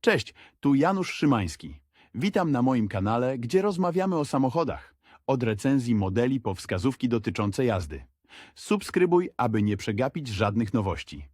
Cześć, tu Janusz Szymański. Witam na moim kanale, gdzie rozmawiamy o samochodach. Od recenzji modeli po wskazówki dotyczące jazdy. Subskrybuj, aby nie przegapić żadnych nowości.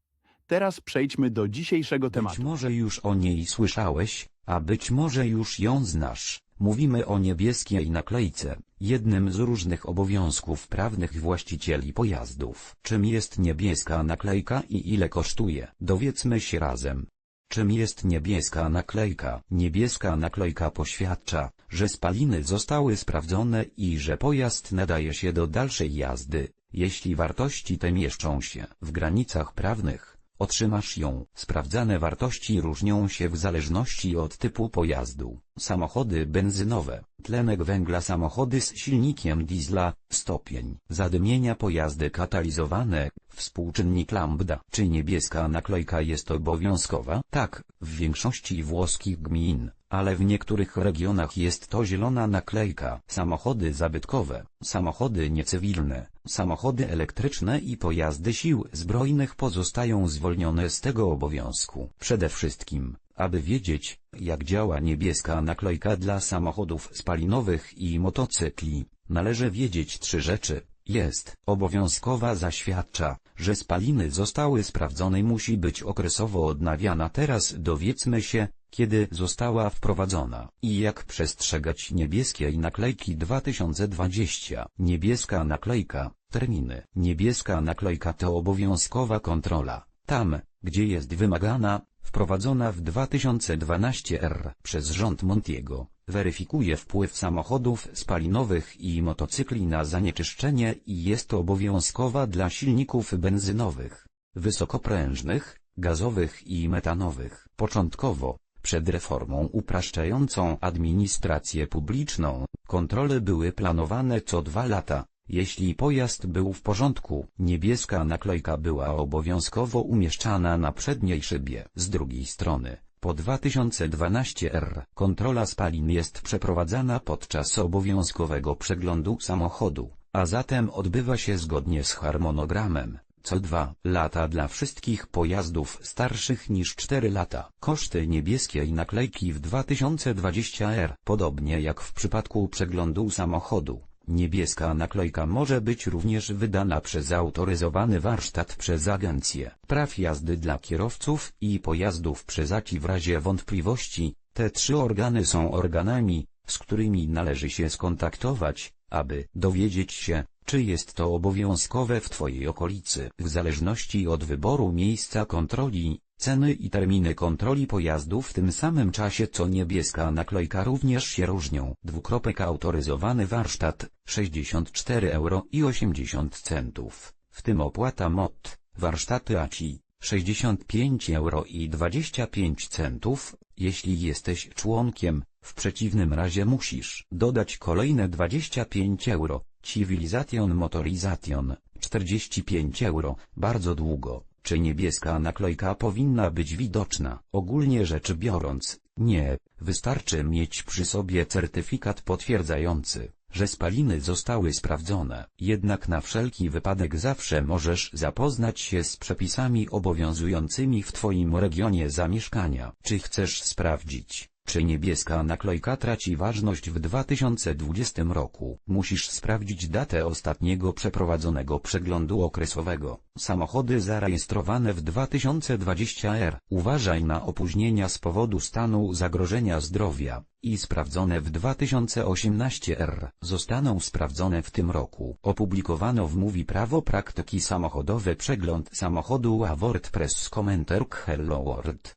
Teraz przejdźmy do dzisiejszego Być tematu. może już o niej słyszałeś, a być może już ją znasz. Mówimy o niebieskiej naklejce, jednym z różnych obowiązków prawnych właścicieli pojazdów. Czym jest niebieska naklejka i ile kosztuje? Dowiedzmy się razem. Czym jest niebieska naklejka? Niebieska naklejka poświadcza, że spaliny zostały sprawdzone i że pojazd nadaje się do dalszej jazdy. Jeśli wartości te mieszczą się w granicach prawnych, Otrzymasz ją. Sprawdzane wartości różnią się w zależności od typu pojazdu. Samochody benzynowe, tlenek węgla samochody z silnikiem diesla, stopień zadymienia pojazdy katalizowane, współczynnik lambda. Czy niebieska naklejka jest obowiązkowa? Tak, w większości włoskich gmin, ale w niektórych regionach jest to zielona naklejka. Samochody zabytkowe, samochody niecywilne, samochody elektryczne i pojazdy sił zbrojnych pozostają zwolnione z tego obowiązku. Przede wszystkim, aby wiedzieć, jak działa niebieska naklejka dla samochodów spalinowych i motocykli, należy wiedzieć trzy rzeczy. Jest obowiązkowa zaświadcza, że spaliny zostały sprawdzone i musi być okresowo odnawiana. Teraz dowiedzmy się, kiedy została wprowadzona i jak przestrzegać niebieskiej naklejki 2020. Niebieska naklejka, terminy. Niebieska naklejka to obowiązkowa kontrola. Tam, gdzie jest wymagana, wprowadzona w 2012 r. przez rząd Montiego, weryfikuje wpływ samochodów spalinowych i motocykli na zanieczyszczenie i jest obowiązkowa dla silników benzynowych, wysokoprężnych, gazowych i metanowych. Początkowo, przed reformą upraszczającą administrację publiczną, kontrole były planowane co dwa lata. Jeśli pojazd był w porządku, niebieska naklejka była obowiązkowo umieszczana na przedniej szybie. Z drugiej strony, po 2012 r. kontrola spalin jest przeprowadzana podczas obowiązkowego przeglądu samochodu, a zatem odbywa się zgodnie z harmonogramem. Co dwa lata dla wszystkich pojazdów starszych niż 4 lata. Koszty niebieskiej naklejki w 2020 r. Podobnie jak w przypadku przeglądu samochodu, Niebieska naklejka może być również wydana przez autoryzowany warsztat przez agencję praw jazdy dla kierowców i pojazdów przezaci w razie wątpliwości. Te trzy organy są organami, z którymi należy się skontaktować, aby dowiedzieć się, czy jest to obowiązkowe w Twojej okolicy. W zależności od wyboru miejsca kontroli, ceny i terminy kontroli pojazdu w tym samym czasie co niebieska naklejka również się różnią. Dwukropek autoryzowany warsztat, 64 euro i 80 centów, w tym opłata MOT, warsztaty ACI, 65 euro i 25 centów, jeśli jesteś członkiem, w przeciwnym razie musisz dodać kolejne 25 euro. Civilization Motorization, 45 euro, bardzo długo. Czy niebieska naklejka powinna być widoczna? Ogólnie rzecz biorąc, nie, wystarczy mieć przy sobie certyfikat potwierdzający, że spaliny zostały sprawdzone. Jednak na wszelki wypadek zawsze możesz zapoznać się z przepisami obowiązującymi w Twoim regionie zamieszkania. Czy chcesz sprawdzić, czy niebieska naklejka traci ważność w 2020 roku? Musisz sprawdzić datę ostatniego przeprowadzonego przeglądu okresowego. Samochody zarejestrowane w 2020 r. Uważaj na opóźnienia z powodu stanu zagrożenia zdrowia i sprawdzone w 2018 r. zostaną sprawdzone w tym roku. Opublikowano w Mówi Prawo Praktyki Samochodowe przegląd samochodu a WordPress Commenter Hello World.